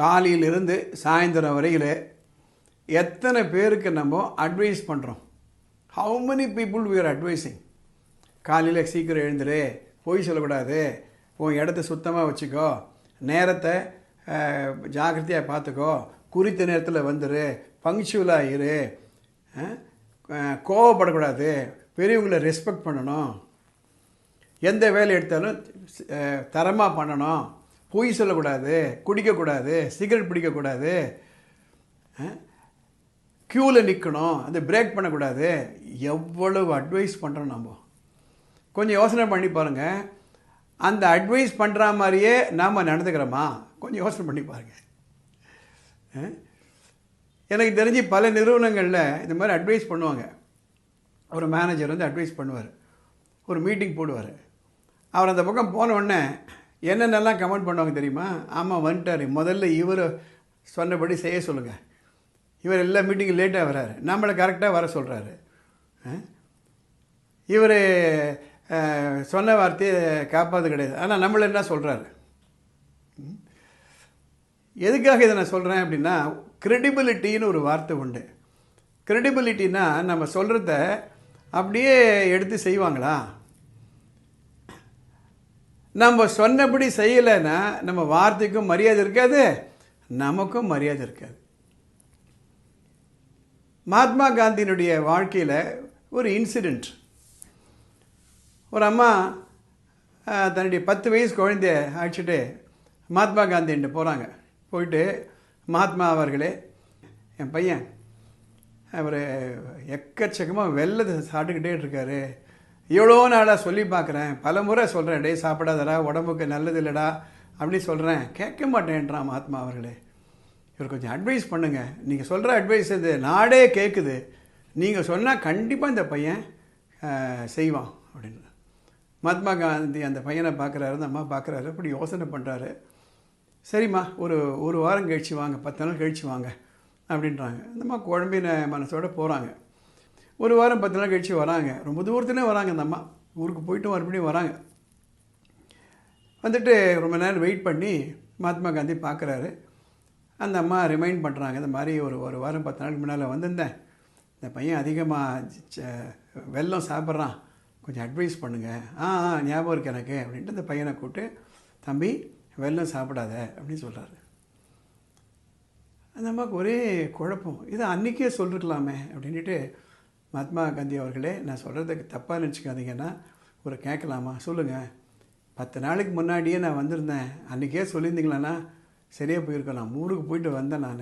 காலையிலிருந்து சாயந்தரம் வரையில் எத்தனை பேருக்கு நம்ம அட்வைஸ் பண்ணுறோம் how many people we are advising காலையில் சீக்கிரம் எழுந்துரு பொய் சொல்லக்கூடாது உன் இடத்த சுத்தமாக வச்சுக்கோ நேரத்தை ஜாக்கிரதையாக பார்த்துக்கோ குறித்த நேரத்தில் வந்துரு பங்க்சுவலாக இரு கோவப்படக்கூடாது பெரியவங்களை ரெஸ்பெக்ட் பண்ணணும். எந்த வேலை எடுத்தாலும் தரமாக பண்ணணும். பொய் சொல்லக்கூடாது குடிக்கக்கூடாது சிகரெட் பிடிக்கக்கூடாது க்யூவில் நிற்கணும் அந்த பிரேக் பண்ணக்கூடாது. எவ்வளவு அட்வைஸ் பண்ணுறோம் நம்ம? கொஞ்சம் யோசனை பண்ணி பாருங்கள் அந்த அட்வைஸ் பண்ணுற மாதிரியே நாம் நடந்துக்கிறோமா? கொஞ்சம் யோசனை பண்ணி பாருங்கள் எனக்கு தெரிஞ்சு பல நிறுவனங்களில் இந்த மாதிரி அட்வைஸ் பண்ணுவாங்க. ஒரு மேனேஜர் வந்து அட்வைஸ் பண்ணுவார். ஒரு மீட்டிங் போடுவார். அவர் அந்த பக்கம் போன உடனே என்னென்னலாம் கமெண்ட் பண்ணுவாங்க தெரியுமா? ஆமாம் வந்துட்டார். முதல்ல இவர் சொன்னபடி செய்ய சொல்லுங்கள் இவர் எல்லா மீட்டிங்கும் லேட்டாக வராரு. நம்மளை கரெக்டாக வர சொல்கிறாரு இவர் சொன்ன வார்த்தையை காப்பாது கிடையாது. ஆனால் நம்மளை என்ன சொல்கிறாரு எதுக்காக இதை நான் சொல்கிறேன் அப்படின்னா கிரெடிபிலிட்டின்னு ஒரு வார்த்தை உண்டு. கிரெடிபிலிட்டினா நம்ம சொல்கிறத அப்படியே எடுத்து செய்வாங்களா? நம்ம சொன்னபடி செய்யலைன்னா நம்ம வார்த்தைக்கும் மரியாதை இருக்காது நமக்கும் மரியாதை இருக்காது. மகாத்மா காந்தியினுடைய வாழ்க்கையில் ஒரு இன்சிடெண்ட் ஒரு அம்மா தன்னுடைய பத்து வயசு குழந்தைய அழைச்சிட்டு மகாத்மா காந்தின்ட்டு போகிறாங்க போயிட்டு மகாத்மா அவர்களே என் பையன் அவர் எக்கச்சக்கமாக வெள்ளத்தை சாப்பிட்டுக்கிட்டே இருக்காரு. எவ்வளோ நாளாக சொல்லி பார்க்குறேன். பல முறை சொல்கிறேன் டே சாப்பிடாதடா உடம்புக்கு நல்லது இல்லைடா அப்படின்னு சொல்கிறேன் கேட்க மாட்டேன்றான் மகாத்மா அவர்களே. இவர் கொஞ்சம் அட்வைஸ் பண்ணுங்கள் நீங்கள் சொல்கிற அட்வைஸ் இது நாடே கேட்குது நீங்கள் சொன்னால் கண்டிப்பாக இந்த பையன் செய்வான் அப்படின்னு. மகாத்மா காந்தி அந்த பையனை பார்க்குறாரு அந்த அம்மா பார்க்குறாரு இப்படி யோசனை பண்ணுறாரு சரிம்மா ஒரு ஒரு வாரம் கழிச்சு வாங்க பத்து நாள் கழிச்சு வாங்க அப்படின்றாங்க. அந்த அம்மா குழம்பின மனசோடு போகிறாங்க ஒரு வாரம் பத்து நாள் கழிச்சு வராங்க. ரொம்ப தூரத்துலேயே வராங்க அந்த அம்மா. ஊருக்கு போயிட்டு மறுபடியும் வராங்க. வந்துட்டு ரொம்ப நேரம் வெயிட் பண்ணி மகாத்மா காந்தி பார்க்குறாரு அந்த அம்மா ரிமைண்ட் பண்ணுறாங்க இந்த மாதிரி ஒரு ஒரு வாரம் பத்து நாளுக்கு முன்னால் வந்திருந்தேன். இந்த பையன் அதிகமாக வெல்லம் சாப்பிட்றான். கொஞ்சம் அட்வைஸ் பண்ணுங்கள் ஆ ஆ ஞாபகம் இருக்கு எனக்கு அப்படின்ட்டு அந்த பையனை கூப்பிட்டு தம்பி வெல்லம் சாப்பிடாத அப்படின்னு சொல்கிறாரு அந்த அம்மாவுக்கு ஒரே குழப்பம். இதை அன்றைக்கே சொல்லிருக்கலாமே அப்படின்ட்டு மகாத்மா காந்தி அவர்களே நான் சொல்கிறதுக்கு தப்பாக நினச்சிக்காதீங்கன்னா ஒரு கேட்கலாமா? சொல்லுங்கள் பத்து நாளைக்கு முன்னாடியே நான் வந்திருந்தேன். அன்றைக்கே சொல்லியிருந்தீங்களாண்ணா? சரியாக போயிருக்கலாம் ஊருக்கு போயிட்டு வந்தேன் நான்.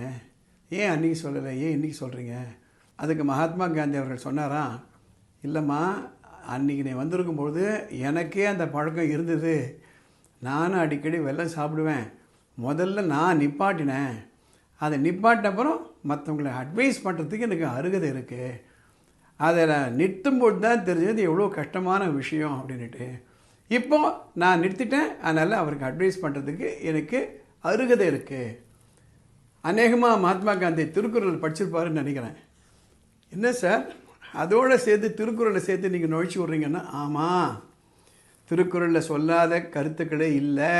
ஏன் அன்றைக்கி சொல்லலை? ஏன் இன்றைக்கி சொல்கிறீங்க அதுக்கு மகாத்மா காந்தி அவர்கள் சொன்னாராம் இல்லைம்மா அன்றைக்கி நீ வந்திருக்கும்பொழுது எனக்கே அந்த பழக்கம் இருந்தது. நானும் அடிக்கடி வெள்ளம் சாப்பிடுவேன். முதல்ல நான் நிப்பாட்டினேன். அதை நிப்பாட்டினப்புறம் மற்றவங்களை அட்வைஸ் பண்ணுறதுக்கு எனக்கு அருகதை இருக்குது அதில் நிறுத்தும்போது தான் தெரிஞ்சது எவ்வளோ கஷ்டமான விஷயம் அப்படின்ட்டு இப்போ நான் நிறுத்திட்டேன். அதனால் அவருக்கு அட்வைஸ் பண்ணுறதுக்கு எனக்கு அருகதை இருக்குது அநேகமாக மகாத்மா காந்தி திருக்குறள் படிச்சிருப்பாருன்னு நினைக்கிறேன். என்ன சார்? அதோடு சேர்த்து திருக்குறளை சேர்த்து நீங்கள் நுழைச்சி விட்றீங்கன்னா ஆமாம் திருக்குறளில் சொல்லாத கருத்துக்களே இல்லை.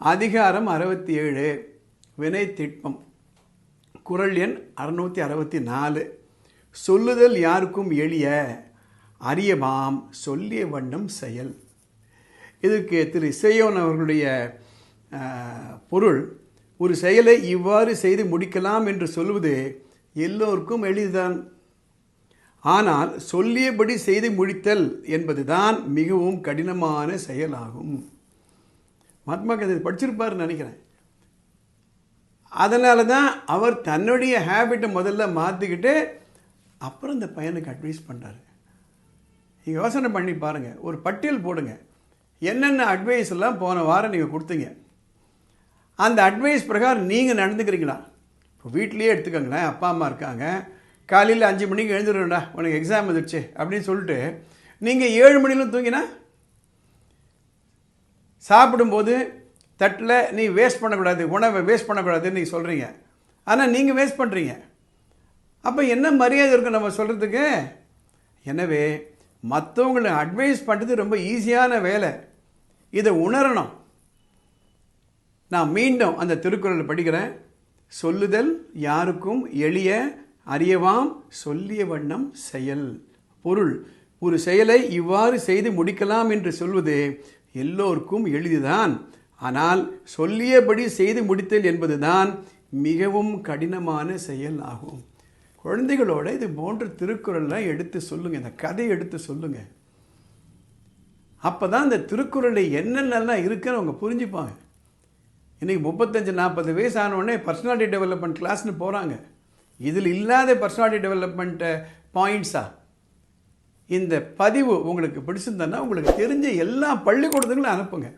அதிகாரம் அறுபத்தி ஏழு வினை திட்பம். குறள் எண் அறுநூற்றி அறுபத்தி நாலு. சொல்லுதல் யாருக்கும் எளிய அரியமாம் சொல்லிய வண்ணம் செயல். இதுக்கு திரு இசையோன் அவர்களுடைய பொருள் ஒரு செயலை இவ்வாறு செய்து முடிக்கலாம் என்று சொல்வது எல்லோருக்கும் எளிதுதான். ஆனால் சொல்லியபடி செய்து முடித்தல் என்பதுதான் மிகவும் கடினமான செயலாகும். மகாத்மா காந்தி படிச்சிருப்பார் படிச்சிருப்பாருன்னு நினைக்கிறேன். அதனால தான் அவர் தன்னுடைய ஹேபிட்டை முதல்ல மாற்றிக்கிட்டு அப்புறம் இந்த பையனுக்கு அட்வைஸ் பண்ணுறாரு நீங்கள் யோசனை பண்ணி பாருங்கள் ஒரு பட்டியல் போடுங்க. என்னென்ன அட்வைஸ் எல்லாம் போன வாரம் நீங்கள் கொடுத்தீங்க. அந்த அட்வைஸ் பிரகாரம் நீங்கள் நடந்துக்கிறீங்களா? இப்போ வீட்லேயே எடுத்துக்கோங்களேன். அப்பா அம்மா இருக்காங்க. காலையில் அஞ்சு மணிக்கு எழுந்துருவேண்டா உனக்கு எக்ஸாம் வந்துடுச்சு அப்படின்னு சொல்லிட்டு நீங்கள் ஏழு மணிலும் தூங்கினா? சாப்பிடும்போது தட்டில் நீ வேஸ்ட் பண்ணக்கூடாது. உணவை வேஸ்ட் பண்ணக்கூடாதுன்னு நீங்கள் சொல்கிறீங்க ஆனால் நீங்கள் வேஸ்ட் பண்ணுறீங்க அப்போ என்ன மரியாதை இருக்கும் நம்ம சொல்கிறதுக்கு எனவே மற்றவங்களை அட்வைஸ் பண்ணுறது ரொம்ப ஈஸியான வேலை. இதை உணரணும். நான் மீண்டும் அந்த திருக்குறளை படிக்கிறேன். சொல்லுதல் யாருக்கும் எளிய அறியவாம் சொல்லிய வண்ணம் செயல். பொருள் ஒரு செயலை இவ்வாறு செய்து முடிக்கலாம் என்று சொல்வது எல்லோருக்கும் எளிதுதான். ஆனால் சொல்லியபடி செய்து முடித்தல் என்பதுதான் மிகவும் கடினமான செயல் ஆகும். குழந்தைகளோட இது போன்ற திருக்குறள்லாம் எடுத்து சொல்லுங்க இந்த கதையை எடுத்து சொல்லுங்க. அப்போ தான் இந்த திருக்குறளை என்னென்னலாம் இருக்குன்னு அவங்க புரிஞ்சுப்பாங்க. இன்றைக்கி முப்பத்தஞ்சு நாற்பது வயசு ஆனவுடனே பர்சனாலிட்டி டெவலப்மெண்ட் கிளாஸ்னு போகிறாங்க இதில் இல்லாத பர்சனாலிட்டி டெவலப்மெண்ட்டை பாயிண்ட்ஸா இந்த பதிவு உங்களுக்கு பிடிச்சிருந்தேன்னா உங்களுக்கு தெரிஞ்ச எல்லா பள்ளிக்கூடத்துங்களும் அனுப்புங்க.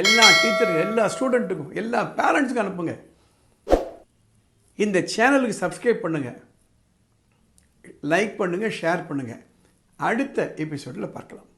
எல்லா டீச்சர் எல்லா ஸ்டூடெண்ட்டுக்கும் எல்லா பேரண்ட்ஸுக்கும் அனுப்புங்க. இந்த சேனலுக்கு சப்ஸ்கிரைப் பண்ணுங்கள் லைக் பண்ணுங்கள் ஷேர் பண்ணுங்கள் அடுத்த எபிசோடில் பார்க்கலாம்.